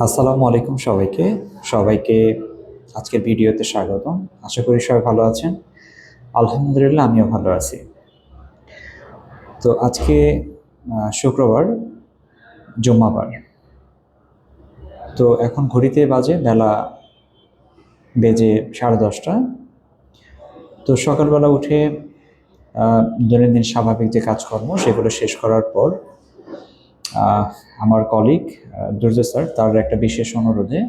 আসসালামু আলাইকুম সবাইকে। সবাইকে আজকের ভিডিওতে স্বাগতম। আশা করি সবাই ভালো আছেন। আলহামদুলিল্লাহ, আমিও ভালো আছি। তো আজকে শুক্রবার, জুম্মাবার। তো এখন ঘড়িতে বাজে বেলা বেজে সাড়ে দশটা। তো সকালবেলা উঠে দৈনন্দিন স্বাভাবিক যে কাজকর্ম, সেগুলো শেষ করার পর আমার কলিগ দুর্য স্যার তার একটা বিশেষ অনুরোধে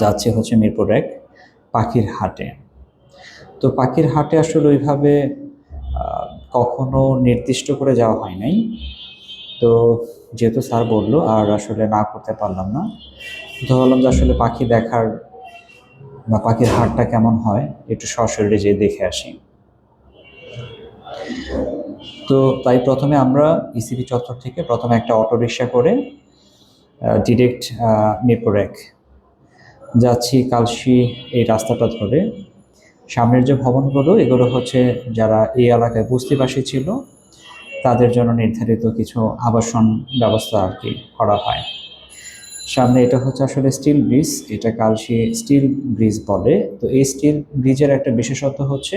যাচ্ছে হচ্ছে মিরপুর এক পাখির হাটে। তো পাখির হাটে আসলে ওইভাবে কখনো নির্দিষ্ট করে যাওয়া হয় নাই। তো যেহেতু স্যার বলল, আর আসলে না করতে পারলাম না, তো ভাবলাম যে আসলে পাখি দেখার বা পাখির হাটটা কেমন হয়, একটু সশরীরে যেয়ে দেখে আসি। তো তাই প্রথমে আমরা ইসিবি চত্বর থেকে প্রথমে একটা অটো রিক্সা করে ডিরেক্ট মিরপুর এক যাচ্ছি কালশি এই রাস্তাটা ধরে। সামনের যে ভবনগুলো, এগুলো হচ্ছে যারা এই এলাকায় বস্তিবাসী ছিল, তাদের জন্য নির্ধারিত কিছু আবাসন ব্যবস্থা আর কি করা হয়। সামনে এটা হচ্ছে আসলে স্টিল ব্রিজ, এটা কালশি স্টিল ব্রিজ বলে। তো এই স্টিল ব্রিজের একটা বিশেষত্ব হচ্ছে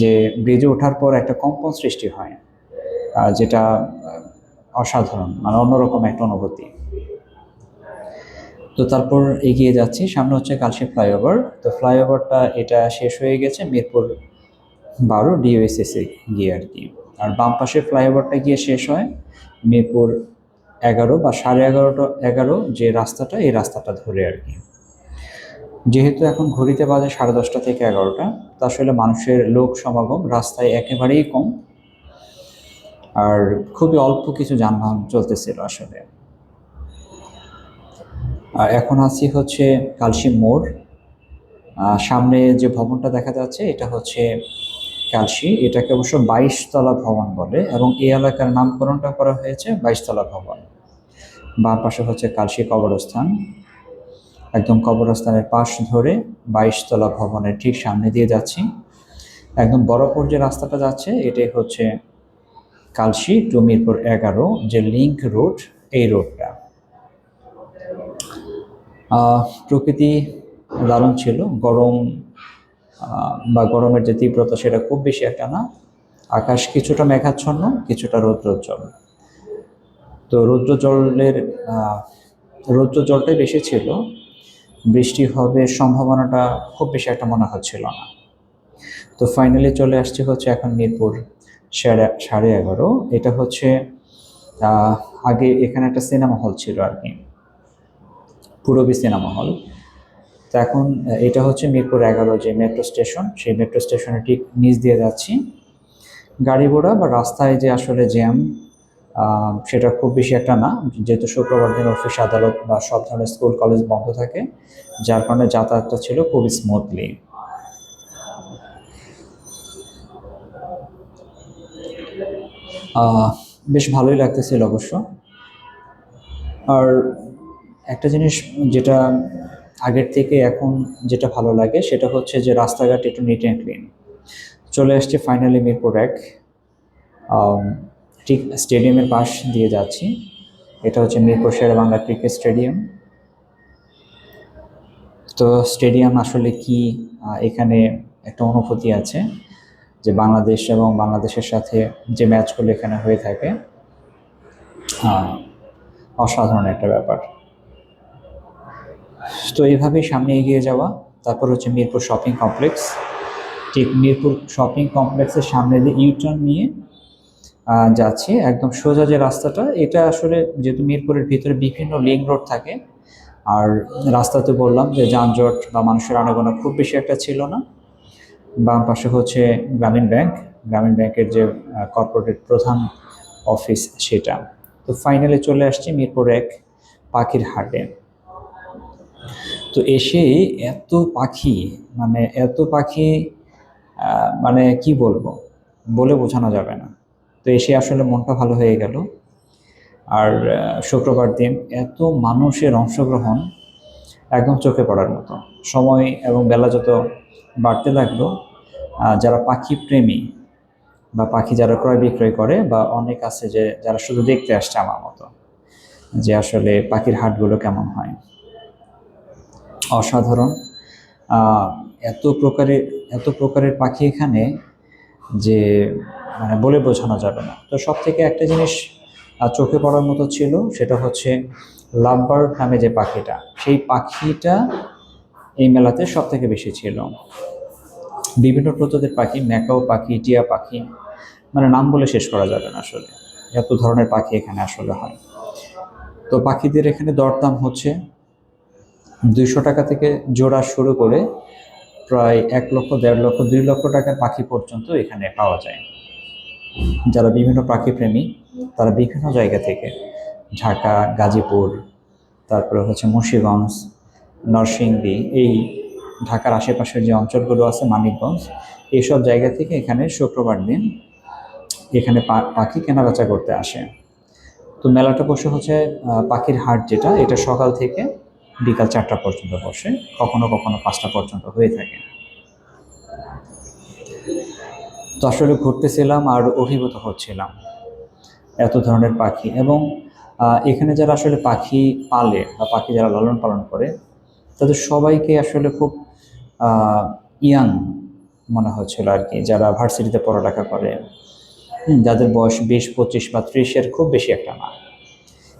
যে ব্রিজে ওঠার পর একটা কম্পন সৃষ্টি হয় যেটা অসাধারণ মানে অন্যরকম একটা অনুভূতি। তো তারপর এগিয়ে যাচ্ছি, সামনে হচ্ছে কালশি ফ্লাইওভার। তো ফ্লাইওভারটা এটা শেষ হয়ে গেছে মিরপুর বারো ডিওএসএসে গিয়ে আর কি আর বাম পাশে ফ্লাইওভারটা গিয়ে শেষ হয় মিরপুর এগারো বা সাড়ে এগারোটা, এগারো যে রাস্তাটা, এই রাস্তাটা ধরে আর কি। যেহেতু এখন ঘড়িতে বাজে সাড়ে দশটা থেকে এগারোটা, তা আসলে মানুষের লোক সমাগম রাস্তায় একেবারেই কম। আর খুবই অল্প কিছু যানবাহন চলতেছিল আসলে। আর এখন আছি হচ্ছে কালশি মোড়। সামনে যে ভবনটা দেখা যাচ্ছে, এটা হচ্ছে কালশি। এটাকে অবশ্য বাইশতলা ভবন বলে এবং এই এলাকার নামকরণটা করা হয়েছে বাইশতলা ভবন। বাম পাশে হচ্ছে কালশি কবরস্থান। একদম কবরস্থানের পাশ ধরে বাইশতলা ভবনের ঠিক সামনে দিয়ে যাচ্ছি। একদম বড়পুর যে রাস্তাটা যাচ্ছে, এটাই হচ্ছে কালশি টু মিরপুর এগারো, যে লিংক রোড, এই রোডটা। প্রকৃতি দারুণ ছিল, গরম বা গরমের যে তীব্রতা সেটা খুব বেশি একটা না। আকাশ কিছুটা মেঘাচ্ছন্ন, কিছুটা রৌদ্রোজ্জ্বল। তো রৌদ্রজলের রৌদ্রজলটাই বেশি ছিল বৃষ্টি হবে সম্ভাবনাটা খুব বেশি একটা মনে হচ্ছিল না। তো ফাইনালি চলে আসছে হচ্ছে এখন মিরপুর সাড়ে সাড়ে এগারো। এটা হচ্ছে আগে এখানে একটা সিনেমা হল ছিল আর কি। পূরবী সিনেমা হল তো এখন এটা হচ্ছে মিরপুর এগারো যে মেট্রো স্টেশন সেই মেট্রো স্টেশনে ঠিক নিচ দিয়ে যাচ্ছি। গাড়ি ঘোড়া বা রাস্তায় যে আসলে জ্যাম সেটা খুব বেশি একটা না। যেহেতু শুক্রবার দিন অফিস আদালত বা সব ধরনের স্কুল কলেজ বন্ধ থাকে, যার কারণে যাতায়াতটা ছিল খুবই স্মুথলি বেশ ভালোই লাগতেছিল অবশ্য। আর একটা জিনিস যেটা আগের থেকে এখন যেটা ভালো লাগে, সেটা হচ্ছে যে রাস্তাঘাট একটু নিট অ্যান্ড ক্লিন চলে আসছে ফাইনালি মিরপুর এক। ঠিক স্টেডিয়ামের পাশ দিয়ে যাচ্ছি। এটা হচ্ছে মিরপুর বাংলা ক্রিকেট স্টেডিয়াম। তো স্টেডিয়াম আসলে কি এখানে একটা অনুভূতি আছে যে বাংলাদেশ এবং বাংলাদেশের সাথে যে ম্যাচগুলো এখানে হয়ে থাকে অসাধারণ একটা ব্যাপার। তো এইভাবেই সামনে এগিয়ে যাওয়া। তারপর হচ্ছে মিরপুর শপিং কমপ্লেক্স। ঠিক মিরপুর শপিং কমপ্লেক্সের সামনে দিয়ে ইউটার্ন নিয়ে যাচ্ছি। একদম সোজা যে রাস্তাটা, এটা আসলে যেহেতু মিরপুরের ভিতরে বিভিন্ন লিঙ্ক রোড থাকে, আর রাস্তাতে বললাম যে যানজট বা মানুষের আনাগোনা খুব বেশি একটা ছিল না। বাম পাশে হচ্ছে গ্রামীণ ব্যাংক। গ্রামীণ ব্যাংকের যে কর্পোরেট প্রধান অফিস সেটা। তো ফাইনালি চলে আসছি মিরপুর এক পাখির হাটে। তো এসে এত পাখি মানে এত পাখি মানে কি বলব? বলে বোঝানো যাবে না। তো এসে আসলে মনটা ভালো হয়ে গেল। আর শুক্রবার দিন এত মানুষের অংশগ্রহণ একদম চোখে পড়ার মতো। সময় এবং বেলা যত বাড়তে লাগল যারা পাখি প্রেমী বা পাখি যারা ক্রয় বিক্রয় করে বা অনেক আছে যে, যারা শুধু দেখতে আসছে আমার মতো, যে আসলে পাখির হাটগুলো কেমন হয়। অসাধারণ। এত প্রকারের এত প্রকারের পাখি এখানে যে মানে বলে বোঝানো যাবে না। তো সব থেকে একটা জিনিস চোখে পড়ার মতো ছিল, সেটা হচ্ছে লাভবার্ড নামে যে পাখিটা, সেই পাখিটা এই মেলাতে সব থেকে বেশি ছিল। বিভিন্ন প্রজাতির পাখি, ম্যাকাও পাখি, টিয়া পাখি মানে নাম বলে শেষ করা যাবে না আসলে, এত ধরনের পাখি এখানে আসলে হয়। তো পাখিদের এখানে দরদাম হচ্ছে দুইশো টাকা থেকে জোড়া শুরু করে প্রায় এক লক্ষ, দেড় লক্ষ, দুই লক্ষ টাকার পাখি পর্যন্ত এখানে পাওয়া যায়। যারা বিভিন্ন পাখি প্রেমী তারা বিভিন্ন জায়গা থেকে ঢাকা, গাজীপুর, তারপরে হচ্ছে মুন্সিগঞ্জ, নরসিংদী, এই ঢাকার আশেপাশের যে অঞ্চলগুলো আছে, মানিকগঞ্জ, এইসব জায়গা থেকে এখানে শুক্রবার দিন এখানে পাখি কেনাবেচা করতে আসে। তো মেলাটা বসে হচ্ছে পাখির হাট যেটা, এটা সকাল থেকে বিকাল চারটা পর্যন্ত বসে, কখনো কখনো পাঁচটা পর্যন্ত হয়ে থাকে। তো আসলে ঘুরতেছিলাম আর অভিভূত হচ্ছিলাম এত ধরনের পাখি এবং এখানে যারা আসলে পাখি পালে বা পাখি যারা লালন পালন করে, তাদের সবাইকে আসলে খুব ইয়াং মনে হচ্ছিল আর কি, যারা ভার্সিটিতে পড়ালেখা করে। যাদের বয়স বিশ, পঁচিশ বা ত্রিশের খুব বেশি একটা না।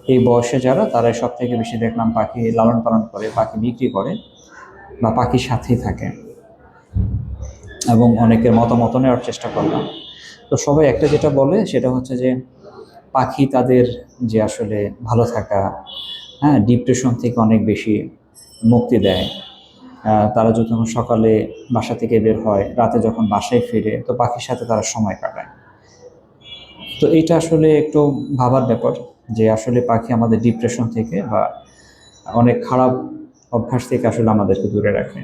এই বয়সে যারা, তারাই সব থেকে বেশি দেখলাম পাখি লালন পালন করে, পাখি বিক্রি করে বা পাখির সাথেই থাকে। এবং অনেকের মতামত নেওয়ার চেষ্টা করলাম। তো সবাই একটা যেটা বলে, সেটা হচ্ছে যে পাখি তাদের যে আসলে ভালো থাকা হ্যাঁ ডিপ্রেশন থেকে অনেক বেশি মুক্তি দেয়। তারা যখন সকালে বাসা থেকে বের হয়, রাতে যখন বাসায় ফিরে, তো পাখির সাথে তারা সময় কাটায়। তো এটা আসলে একটু ভাবার ব্যাপার যে আসলে পাখি আমাদের ডিপ্রেশন থেকে বা অনেক খারাপ অভ্যাস থেকে আসলে আমাদেরকে দূরে রাখে।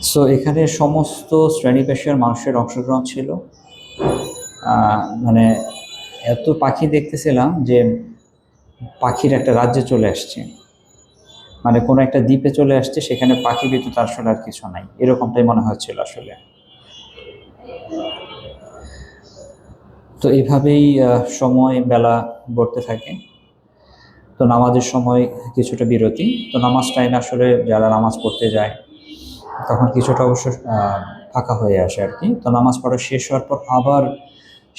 সো এখানে সমস্ত শ্রেণি পেশার মানুষের অংশগ্রহণ ছিল। মানে এত পাখি দেখতেছিলাম যে পাখির একটা রাজ্যে চলে আসছে। মানে কোনো একটা দ্বীপে চলে আসছে সেখানে পাখি ব্যতীত আসলে আর কিছু নাই। এরকমটাই মনে হচ্ছিল আসলে। তো এইভাবেই আহ, সময় বেলা গড়তে থাকে। তো নামাজের সময় কিছুটা বিরতি। তো নামাজ টাইমে আসলে যারা নামাজ পড়তে যায় তখন কিছুটা অবশ্য ফাঁকা হয়ে আসে আর কি। তো নামাজ পড়া শেষ হওয়ার পর আবার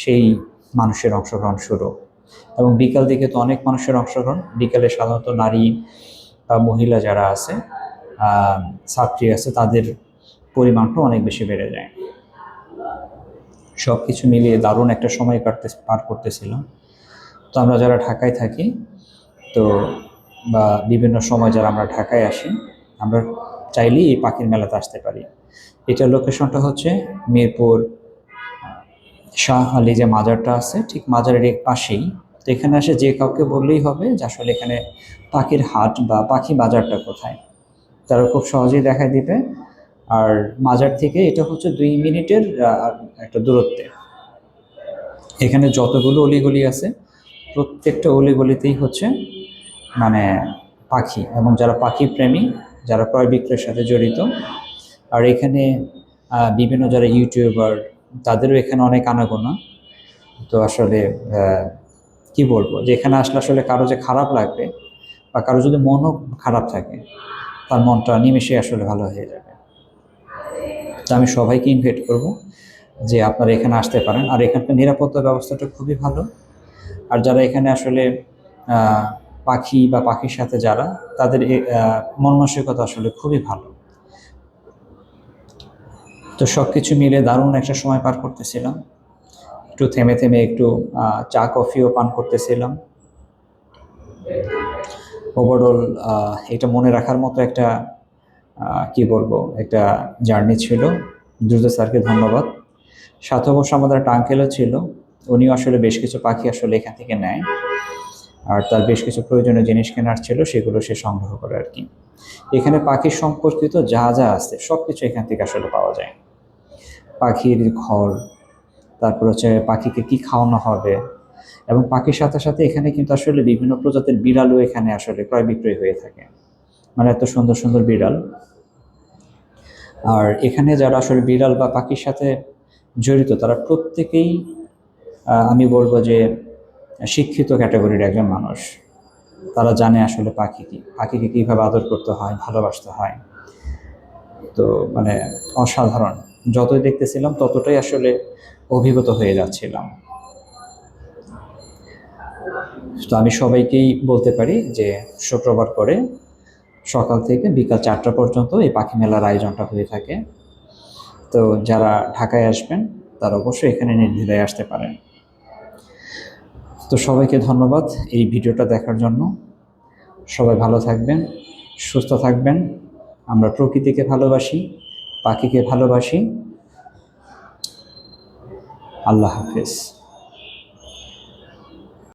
সেই মানুষের অংশগ্রহণ শুরু। এবং বিকাল দিকে তো অনেক মানুষের অংশগ্রহণ। বিকালে সাধারণত নারী বা মহিলা যারা আছে ছাত্রী আছে, তাদের পরিমাণটা অনেক বেশি বেড়ে যায়। সব কিছু মিলিয়ে দারুণ একটা সময় কাটতে, পার করতেছিলাম। তো আমরা যারা ঢাকায় থাকি, তো বা বিভিন্ন সময় যারা আমরা ঢাকায় আসি, আমরা চাইলেই এই পাখির মেলাতে আসতে পারি। এটার লোকেশনটা হচ্ছে মিরপুর শাহ যে মাজারটা আছে, ঠিক মাজারের এক পাশেই। তো এখানে আসে যে কাউকে বললেই হবে যে আসলে এখানে পাখির হাট বা পাখি বাজারটা কোথায়। তারা খুব সহজেই দেখায় দিবে। আর মাজার থেকে এটা হচ্ছে দুই মিনিটের একটা দূরত্বে। এখানে যতগুলো অলিগলি আছে, প্রত্যেকটা অলিগলিতেই হচ্ছে মানে পাখি এবং যারা পাখি প্রেমী যারা ক্রয় বিক্রয়ের সাথে জড়িত। আর এখানে বিভিন্ন যারা ইউটিউবার, তাদেরও এখানে অনেক আনাগোনা। তো আসলে কি বলব? যে এখানে আসলে আসলে কারও যে খারাপ লাগবে বা কারও যদি মনও খারাপ থাকে, তার মনটা নিমেষে আসলে ভালো হয়ে যাবে। তো আমি সবাইকে ইনভাইট করব যে আপনারা এখানে আসতে পারেন। আর এখানকার নিরাপত্তা ব্যবস্থাটা খুবই ভালো। আর যারা এখানে আসলে পাখি বা পাখির সাথে যারা, তাদের মন মানসিকতা আসলে খুবই ভালো। তো সব কিছু মিলে দারুণ একটা সময় পার করতেছিলাম। একটু থেমে থেমে একটু চা, কফিও পান করতেছিলাম। ওভারঅল এটা মনে রাখার মতো একটা কি বলব, একটা জার্নি ছিল। দ্রুত স্যারকে ধন্যবাদ। সাথে অবশ্য আমাদের একটা ছিল। উনিও আসলে বেশ কিছু পাখি আসলে এখান থেকে নেয়। আর তার বেশ কিছু প্রয়োজনীয় জিনিস কেনার ছিল, সেগুলো সে সংগ্রহ করে আর কি। এখানে পাখির সম্পর্কিত যা যা আছে সব কিছু এখান থেকে আসলে পাওয়া যায়। পাখির ঘর, তারপর হচ্ছে পাখিকে কি খাওয়ানো হবে, এবং পাখির সাথে সাথে এখানে কিন্তু আসলে বিভিন্ন প্রজাতির বিড়ালও এখানে আসলে ক্রয় বিক্রয় হয়ে থাকে। মানে এত সুন্দর সুন্দর বিড়াল। আর এখানে যারা আসলে বিড়াল বা পাখির সাথে জড়িত, তারা প্রত্যেকেই আমি বলব যে শিক্ষিত ক্যাটাগরির একজন মানুষ, তারা জানে আসলে পাখি কি, পাখিকে কীভাবে আদর করতে হয়, ভালোবাসতে হয়। তো মানে অসাধারণ, যতই দেখতেছিলাম ততটাই আসলে অভিভূত হয়ে যাচ্ছিলাম। তো আমি সবাইকেই বলতে পারি যে শুক্রবার করে সকাল থেকে বিকাল চারটা পর্যন্ত এই পাখি মেলার আয়োজনটা হয়ে থাকে। তো যারা ঢাকায় আসবেন, তারা অবশ্যই এখানে নির্দ্বিধায় আসতে পারেন। তো সবাইকে ধন্যবাদ এই ভিডিওটা দেখার জন্য। সবাই ভালো থাকবেন, সুস্থ থাকবেন। আমরা প্রকৃতিকে ভালোবাসি, পাখিকে ভালোবাসি। আল্লাহ হাফেজ।